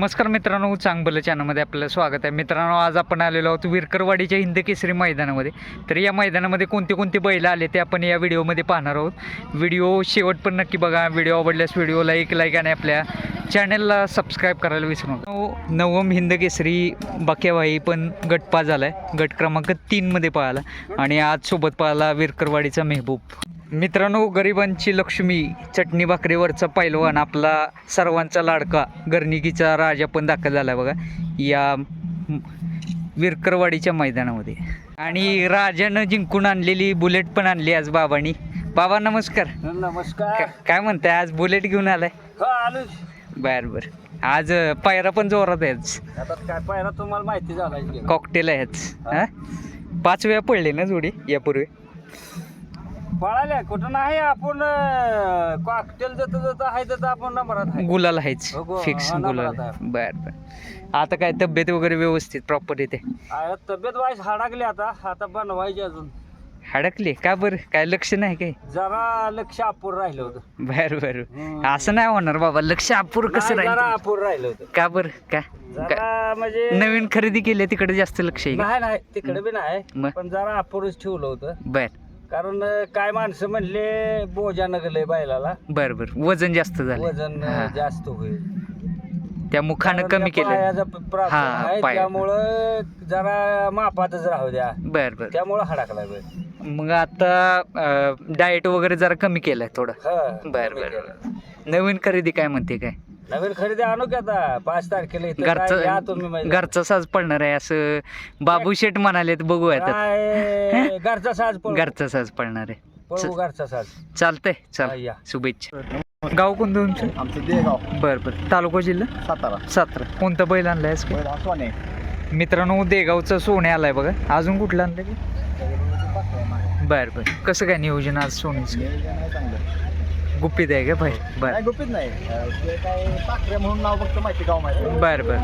नमस्कार मित्रांनो चांगलं चॅनलमध्ये आपलं स्वागत आहे. मित्रांनो आज आपण आलेलो आहोत विरकरवाडीच्या हिंद केसरी मैदानामध्ये. तर या मैदानामध्ये कोणते कोणते बैल आले ते आपण या व्हिडिओमध्ये पाहणार आहोत. व्हिडिओ शेवट पण नक्की बघा. व्हिडिओ आवडल्यास व्हिडिओला एक लाईक आणि आपल्या चॅनलला सबस्क्राईब करायला विसरू नका. हो, नवम हिंद केसरी बक्याबाई पण गटपा झाला आहे गट क्रमांक तीनमध्ये पळाला. आणि आज सोबत पाहिला विरकरवाडीचा मेहबूब. मित्रांनो गरिबांची लक्ष्मी चटणी भाकरीवरचा पैलवान आपला सर्वांचा लाडका गर्निकीचा राजा पण दाखल झाला बघा. या विरकरवाडीच्या मैदानामध्ये. आणि राजानं जिंकून आणलेली बुलेट पण आणली आज बाबांनी. बाबा नमस्कार. नमस्कार. काय म्हणताय आज बुलेट घेऊन आलाय? हो आलो बर बर. आज पायरा पण जोरात आहे आज. आता काय पाहिला तुम्हाला माहिती झाला कॉकटेल आहे आज. हा? पाच वेळा पडले ना जोडी यापूर्वी? पळाल्या कुठं नाही आपण कॉकटेल जात जात आहे तर आपण नंबरात आहे. गुलाल आहेच. हो, फिक्स हा, गुलाल. नंबरात आहे. बर बर. आता काय तब्येत वगैरे व्यवस्थित प्रॉपर येते? आहे, तब्येत वाईस हाडाकली आता. आता बनवायची अजून. हडकली? का बरं? काय लक्ष नाही काय? जरा लक्ष अपूर राहिलं होतं. बर बर. हम्म. असं नाही होणार बाबा. लक्ष अपूर कसं नाही, जरा राहील? अपूर राहिलं होतं. का बरं? का? का- जरा म्हणजे नवीन खरेदी केली तिकडे जास्त लक्ष आहे का? नाही नाही तिकडे बी नाही. मग? पण जरा अपूरच ठेवलं होतं. बर. कारण काय माणसं म्हणले बोजा नगलय बैलाला. बर बर. वजन जास्त झालं वजन हा. जास्त होईल. त्या मुखानं कारण कमी त्या केलं पायाचा प- प्रॉब्लेम हा, आहे पाय. त्यामुळं जरा मापातच राहू द्या. बर बर. त्यामुळं हडाकला बैल. मग आता डाएट वगैरे जरा कमी केलंय थोडं. हा, बर कमी बर केलं. नवीन खरेदी काय म्हणते काय? नवीन खरेदी आणू की आता? पाच तारखेला इथं काय घ्या तुम्ही घरचं. घरचा साज पडणार आहे असं. बाबू शेठ म्हणाले बघू आता. काय घरचा साज घरचा साज पडणार आहे. पळवू घरचा साज. चालतंय हा, चल या. शुभेच्छा. गाव कोणतं तुमचं? आमचं देगाव बर बर. तालुका जिल्हा? सातारा. सातारा. कोणता बैल आणलाय आज? सोने. मित्रांनो देगावचं सोने आलाय बघा. अजून कुठलं आणलं बर बर. कसं काय नियोजन आज सोन्याचं? आहे चांगलं. गुपित आहे का? भाई बर. नाही गुपित नाही. अं, ते काय पाखरे म्हणून नाव फक्त माहिती गाव माहिती बर बर.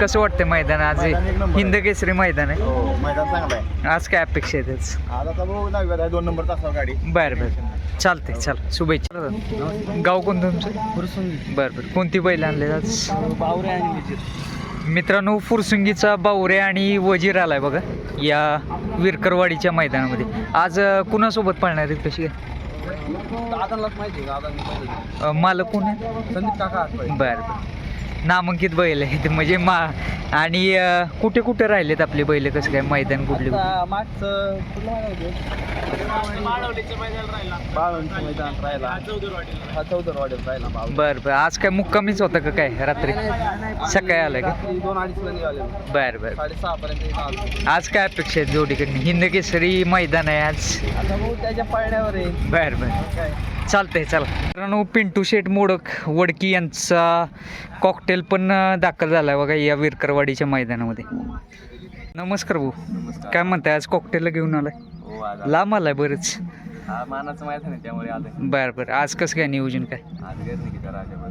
कसं वाटतंय मैदान? आज मैदान एक नंबर हिंद केसरी मैदान आहे. हो मैदान चांगलं आहे. आज काय अपेक्षा आहे त्याच? आज आता बघू आहे दोन नंबर तासावर गाडी. बर बर. चालतंय चल. शुभेच्छा. गाव कोणतं तुमचं? बर बर. कोणती बैल आणले आज? बावरे आणि विजीर. मित्रांनो फुरसुंगीचा बावरे आणि वजीर आलाय बघा. या विरकरवाडीच्या मैदानामध्ये. आज अं, कुणासोबत पाळणार आहेत कशी? काय दादांनाच माहिती दादा अं, मालक कोण आहे? संदीप काका बर बर. नामांकित बैल आहे ते म्हणजे मा आणि कुठे कुठे राहिलेत आपले बैल? कसं काय मैदान कुठले? मागचं हा बर बर. आज काय मुक्कामीच होता का काय? रात्री? सकाळी आलं का? बर बर. आज काय अपेक्षा आहेत जोडीकडनं? हिंद केसरी मैदान आहे आज. त्याच्या पाळण्यावर आहे. बर बर. काय? चालतंय चला. मित्रांनो पिंटू शेठ मोडक वडकी यांचा कॉकटेल पण दाखल झालाय बघा या विरकरवाडीच्या मैदानामध्ये. नमस्कार भाऊ. काय म्हणताय आज कॉकटेलला घेऊन आलाय? हो लांब आलाय बरंच. हा मानाचं माहिती नाही त्यामुळे आलं बर बर. आज कसं काय नियोजन काय? आज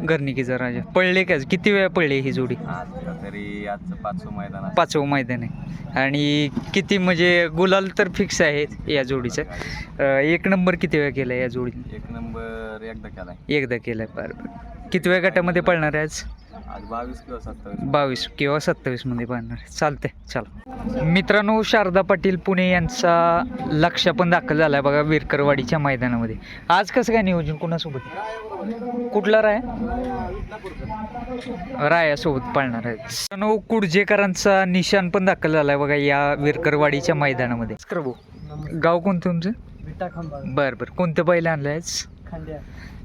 गर्दी किती राजा. पडले काय? किती वेळा पडले ही जोडी? आज तरी आजचं पाचवं मैदान आहे. पाचवं मैदान आहे. आणि किती म्हणजे गुलाल तर फिक्स आहे या जोडीचं. अं, एक नंबर किती वेळा केला या जोडीने? एक नंबर एकदा केलाय. एकदा केलाय बरं बरं. किती वेळा गटामध्ये पडणार आहे आज? आज बावीस किंवा सत्तावीस. बावीस किंवा सत्तावीसमध्ये पाहणार चालते चला. मित्रांनो शारदा पाटील पुणे यांचा लक्ष पण दाखल झाला आहे बघा विरकरवाडीच्या मैदानामध्ये. आज कसं काय नियोजन कोणासोबत? कुठला राय? रायासोबत पाळणार आहे. मित्रांनो कुडजेकरांचा निशान पण दाखल झाला आहे बघा या विरकरवाडीच्या मैदानामध्ये. गाव कोणतं तुमचं? विटा खंबा बरं बरं. कोणतं बैल आणलं खांड्या.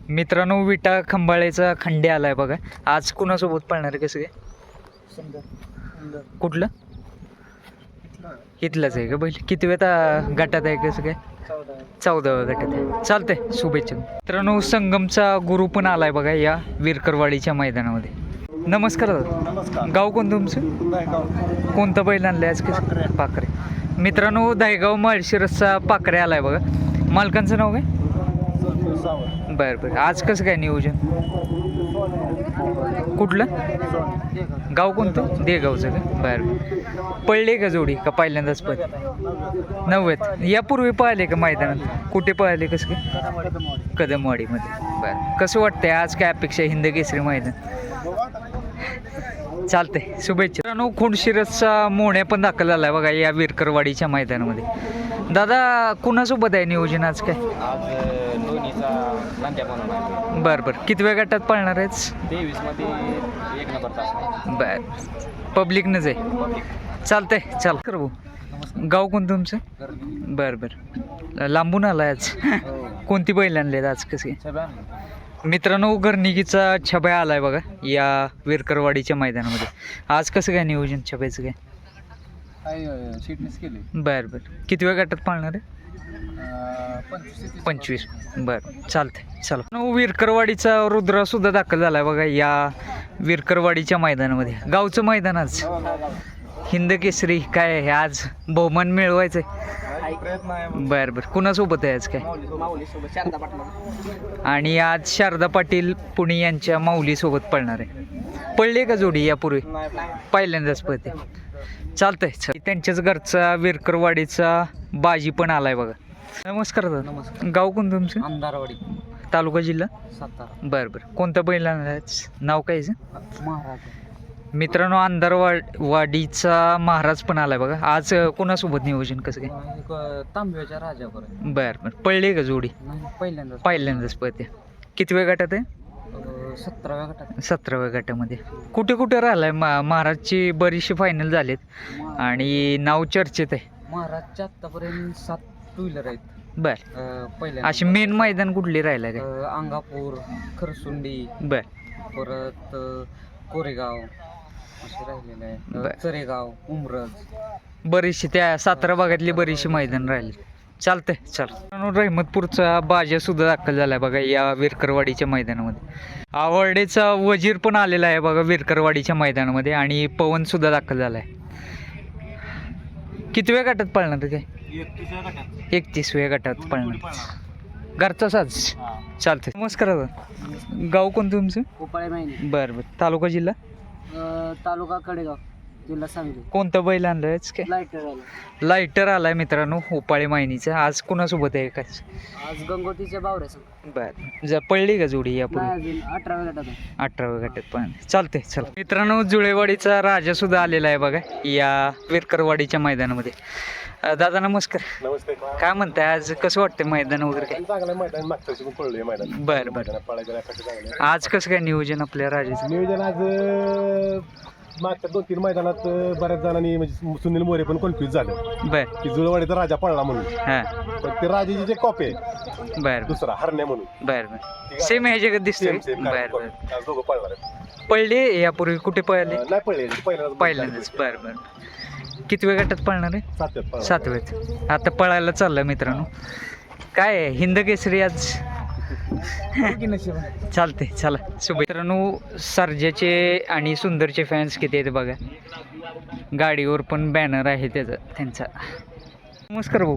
मित्रांनो विटा खंबाळेचा खंडे आलाय बघा. आज कुणासोबत पाळणार आहे कसं काय? कुठलं? इथलंच आहे का बैल? किती वेळा गटात आहे कसं काय? चौदा. चौदाव्या गटात आहे. चालतंय शुभेच्छा. मित्रांनो संगमचा गुरु पण आलाय बघा या विरकरवाडीच्या मैदानामध्ये. नमस्कार दादा. नमस्कार. गाव कोणतं तुमचं? कोणतं बैल आणलंय आज कसं? पाखरे मित्रांनो दहेगाव माळशिरसचा पाखरे आलाय बघा. मालकांचं नाव काय? बरं बरं. आज कसं काय नियोजन? कुठलं? गाव कोणतं? देगावचं का? बरं पळले का जोडी? का पहिल्यांदाच पद नव्वद. यापूर्वी पाहिले का मैदानात? कुठे पाहिले कसं काय? कदमवाडीमध्ये. बरं. कसं वाटतंय? आज काय अपेक्षा आहे? हिंद केसरी मैदान? चालतंय. शुभेच्छा. मित्रांनो खोंडशिरसचा मोहण्या पण दाखल झालाय बघा या विरकरवाडीच्या मैदानामध्ये. दादा कुणासोबत आहे नियोजन आज काय? बरं बरं. किती वेळ गटात पाळणार आहेच बर. पब्लिकनंच आहे. चालतंय चाल. कर भाऊ गाव कोण तुमचं? बरं बरं. लांबून आलाय आज. कोणती बैल आणलेत आज कसे? मित्रांनो घरनिकीचा छब्या आलाय बघा या विरकरवाडीच्या मैदानामध्ये. आज कसं काय नियोजन छब्याचं काय? काय शिटनेस केली बरं बरं. किती वेळ गटात पाळणार आहे? पंचवीस बरं चालतंय. चला. विरकरवाडीचा रुद्र सुद्धा दाखल झालाय बघा या विरकरवाडीच्या मैदानामध्ये. गावचं मैदान आज. हिंद केसरी काय आहे आज बहुमान मिळवायचं प्रयत्न आहे बरं बरं. कुणासोबत आहे आज काय? माऊली सोबत शारदा पाटला आणि आज शारदा पाटील पुणे यांच्या माऊलीसोबत पळणार आहे. पडले का जोडी यापूर्वी? पहिल्यांदाच पळते. चालतंय चल. त्यांच्याच घरचा विरकरवाडीचा बाजी पण आलाय बघा. नमस्कार दादा. नमस्कार. गाव कोण तुमचं? अंधारवाडी तालुका जिल्हा? सातारा. बरं बरं. कोणतं बैल आणलाय आज? नाव काय? महाराज. मित्रांनो अंधारवाड वाडीचा महाराज पण आलाय बघा. आज कोणासोबत नियोजन कसं काय? तांब्याच्या राजावर बरं बरं. पडले का जोडी? नाही पहिल्यांदा पहिल्यांदाच पळते. किती वेळ गटात आहे? सतराव्या गटात. सतराव्या गटामध्ये. कुठे कुठे राहिलाय? मा महाराजची बरीचशी फायनल झालेत. आणि नाव चर्चेत आहे. महाराजच्या आतापर्यंत सात टू व्हीलर आहेत. बर. अं, पहिल्या अशी मेन मैदान कुठली राहिलं काय? अं, अंगापूर खरसुंडी बर. परत अं, कोरेगाव. असे राहिलेले आहे. बर. अं, चरेगाव उमरज. बरीचशी त्या सातारा भागातली बरीचशी मैदान राहिली. चालतंय चल. रहमतपूरचा बाजा सुद्धा दाखल झालाय बघा या विरकरवाडीच्या मैदानामध्ये. आवडेचा वजीर पण आलेला आहे बघा विरकरवाडीच्या मैदानामध्ये आणि पवन सुद्धा दाखल झालाय. किती वेळ गटात पळणार काय एकतीसव्या गटात. पळणार. घरचा साज? चालतंय. नमस्कार दादा. गाव कोण तुमचं? उपाळे बरं बरं. तालुका जिल्हा? तालुका कडेगाव जिल्हा सांगली. कोणतं बैल आणलंय? काय? लाईटर लाईटर आलाय मित्रांनो उपाळे मायनीचा. आज कुणासोबत आहे काय? आज गंगोतीच्या बावऱ्या बर. जर पडली का जोडी यापूर्वी अजून अठराव्या गटात अठराव्या गटात पण. चालते चल. मित्रांनो जुळेवाडीचा राजा सुद्धा आलेला आहे बघा या विरकरवाडीच्या मैदानामध्ये. अं, दादा नमस्कार. नमस्ते काय म्हणताय? आज कसं वाटतंय मैदान वगैरे काय? चांगलं मैदान. मागच्या वर्षी पण पडलोय मैदान. बर बर. चांगलं आज कसं काय नियोजन आपल्या राजाचं? नियोजन आज अं, मागच्या दोन तीन मैदानात अं, बऱ्याच जणांनी म्हणजे सुनील मोरे पण कन्फ्युज झालं. बर. की जुळवाडीचा राजा पळला म्हणून. हां. पण ते राजाची जे कॉपी आहे बर. दुसरा हरण्या म्हणून. बर बर. सेम दिसतोय? सेम सेम बर बर. आज दोघं पळणार आहेत. पडले यापूर्वी कुठे पळले? अं, नाही पळले पहिल्यांदाच पहिल्यांदाच बर बर. किती वेळ गटात पळणार आहे? सातव्यात पळणार. सातव्यात आता पळायला चाललं मित्रांनो. काय आहे, हिंद केसरी आज? चालते चला. शुभ मित्रांनो सर्जाचे आणि सुंदरचे फॅन्स किती आहेत बघा. गाडीवर पण बॅनर आहे त्याचा त्यांचा. नमस्कार भाऊ.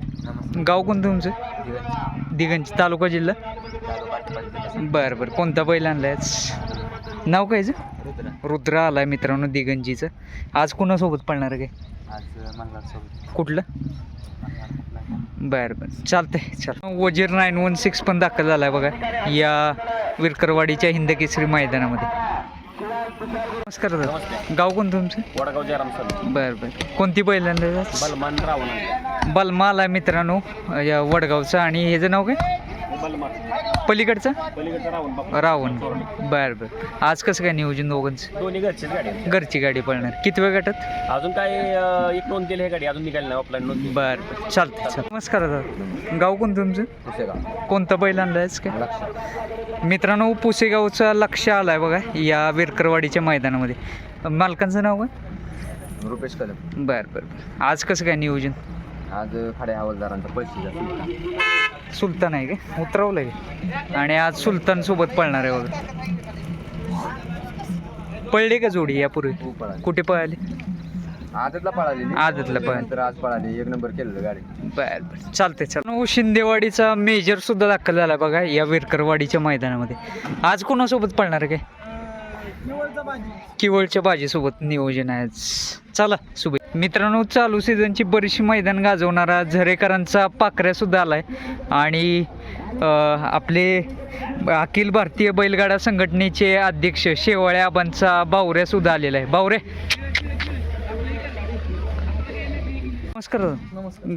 गाव कोण तुमचं? दिगंज. तालुका जिल्हा? बरं बरं. कोणता बैल आणलाय आज? नाव काय याचं? रुद्र. आलाय मित्रांनो दिगंजीचं. आज कोणासोबत पळणार आहे? काय आज मल्हार कुठलं? बरं बरं. चालतंय चल. वजीर नाईन वन सिक्स पण दाखल झालाय बघा. या विरकरवाडीच्या हिंद केसरी मैदानामध्ये. नमस्कार दादा. गाव कोण तुमचं? वडगाव जयराम सर. बरं बरं. कोणती पहिल्यांदा बलमान रावण बलमा आलाय मित्रांनो या वडगावचं. आणि ह्याचं नाव काय? बलमान पलीकडचं? पलीकडचा रावण बापू. रावण बरं बरं. आज कसं काय नियोजन दोघांचं? दोन्ही घरचीच गाडी आहे. घरची गाडी पळणार. किती वेळ गटात? अजून काय अं, एक नोंद केली गाडी. अजून निघाली नाही ऑफलाईन नोंद. बरं बरं. चालतंय चल नमस्कार दादा. गाव कोण तुमचं? कोणतं बैल आणलायच काय? मित्रांनो पुसेगावचा लक्ष आलाय बघा या विरकरवाडीच्या मैदानामध्ये. मालकांचं नाव काय? रुपेश कदम. बरं बरं बरं. आज कसं काय नियोजन? आज खाड्या हवालदारांचा पैसे सुलतान आहे काय उतरवलं आहे आणि आज सुलतान सोबत पळणार आहे बघा. पळले का जोडी यापूर्वी? कुठे पळाली? आदतला पळाली आदतला पळाली. तर आज पळाली. एक नंबर केलेलं गाडी. बर बर. चालतंय चल शिंदेवाडीचा मेजर सुद्धा दाखल झाला बघा या विरकरवाडीच्या मैदानामध्ये. आज कोणासोबत पळणार आहे? काय किवळच्या भाजीसोबत नियोजन आहे. चला शुभे मित्रांनो चालू सीझनची बरीचशी मैदान गाजवणारा झरेकरांचा पाकऱ्या सुद्धा आलाय. आणि आपले अखिल भारतीय बैलगाडा संघटनेचे अध्यक्ष शेवाळे आबांचा बावऱ्या सुद्धा आलेला आहे. बावरे. नमस्कार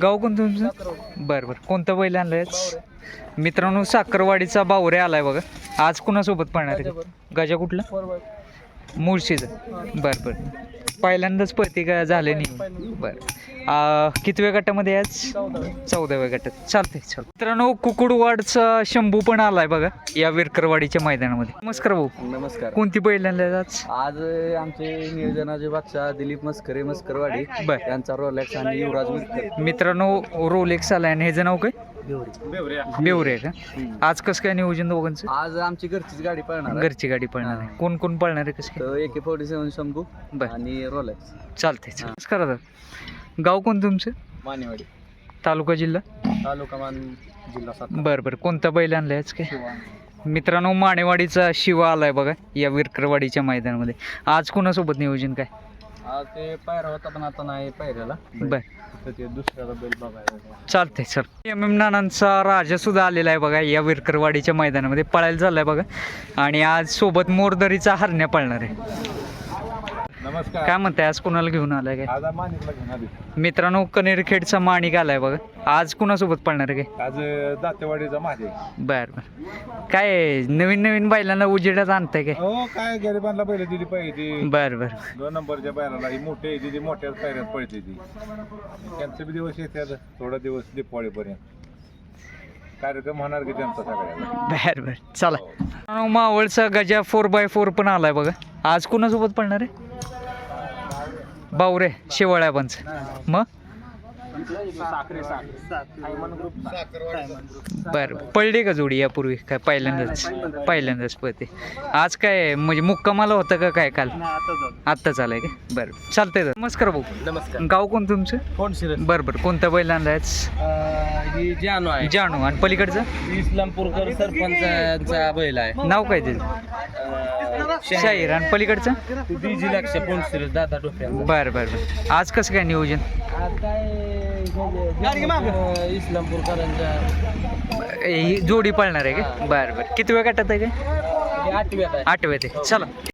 गाव कोणतं तुमचं? बरं बरं. कोणतं बैल आणलंय? मित्रांनो साखरवाडीचा बावरे आलाय बघा. आज कुणासोबत पळणार आहे? गजा कुठला? मुळशीचं. बरं बरं. पहिल्यांदाच पळते का झाले नाही? बरं. कितव्या गटामध्ये आज? चौदाव्या गटात. चालतंय चल मित्रांनो कुकुडवाडचा शंभू पण आलाय बघा या विरकरवाडीच्या मैदानामध्ये. नमस्कार भाऊ. नमस्कार. कोणती आणल्या आज? आज आमचे नियोजनाचे बादशाह दिलीप मस्करे मस्करवाडी बर. यांचा रोलेक्स आणि युवराज मित्रांनो रोलेक्स आलाय आणि ह्याचं नाव काय? बेवरे. आहे का. आज कसं काय नियोजन दोघांचं? आज आमची घरचीच गाडी पळणार आहे. घरची गाडी पळणार आहे. कोण कोण पळणार आहे कसं तर एके फोर्टी सेवन शंभू बर. आणि रोलेक्स चालतंय. नमस्कार दादा. गाव कोण तुमचं? मानेवाडी. तालुका जिल्हा? तालुका मान जिल्हा सातारा बरं बरं. कोणता बैल आणलाय आज काय? शिवा. मित्रांनो मानेवाडीचा शिवा आलाय बघा या विरकरवाडीच्या मैदानामध्ये. आज कुणासोबत नियोजन काय? ते पायरा होता पण आता नाही पायऱ्याला. बर. तर ते दुसऱ्याला बैल बघायला चालतंय सर एम एम नानांचा राजा सुद्धा आलेला आहे बघा या विरकरवाडीच्या मैदानामध्ये. पळायला झालाय बघा. आणि आज सोबत मोरदरीचा हरण्या पळणार आहे. नमस्कार. काय म्हणताय आज कुणाला घेऊन आलाय काय? आज मानिकला घेऊन आली. मित्रांनो कनेरखेडचा माणिक आलाय बघा. आज कुणासोबत पळणार आहे काय? आज दातेवाडीचा माझे बर बर. काय नवीन नवीन बैलांना उजेडात आणताय काय? हो काय गरिबांना बैल दिली पाहिजे. बर बर. दोन नंबरच्या बैलाला ही मोठे दिली मोठ्याच पायऱ्यात पळते ती. त्यांचे बी दिवस येतात थोडा दिवस दिपावळीपर्यंत. कार्यक्रम होणार की त्यांचा सगळ्याला? बर बर. चला. मावळचा गजा फोर बाय फोर पण आलाय बघा. आज कुणासोबत पळणार आहे? बावरे शेवाळ्या शेवाळ्याबांच मग? बर पडली का जोडी यापूर्वी? काय पहिल्यांदाच? पहिल्यांदाच. पळते. आज काय म्हणजे मुक्कामाला होतं का काय काल? आत्ताच आलाय का? बरं चालतंय. नमस्कार भाऊ. नमस्कार. गाव कोण तुमचं? कोण शिरस? बरं बरं. कोणता बैल ही जानू आहे. जानू. आणि पलीकडचं? इस्लामपूरकर सरपंचाचा बैल आहे. नाव काय त्याचं? शाहीर. आणि पलीकडचं? डीजी लक्ष कोण दादा बरं बरं बरं. आज कसं काय नियोजन? आज काय अं, इस्लामपूरकरांच्या ही जोडी पळणार आहे का? बरं बरं. किती वेळ गटात आहे आहे आठव्यात आहे. चला.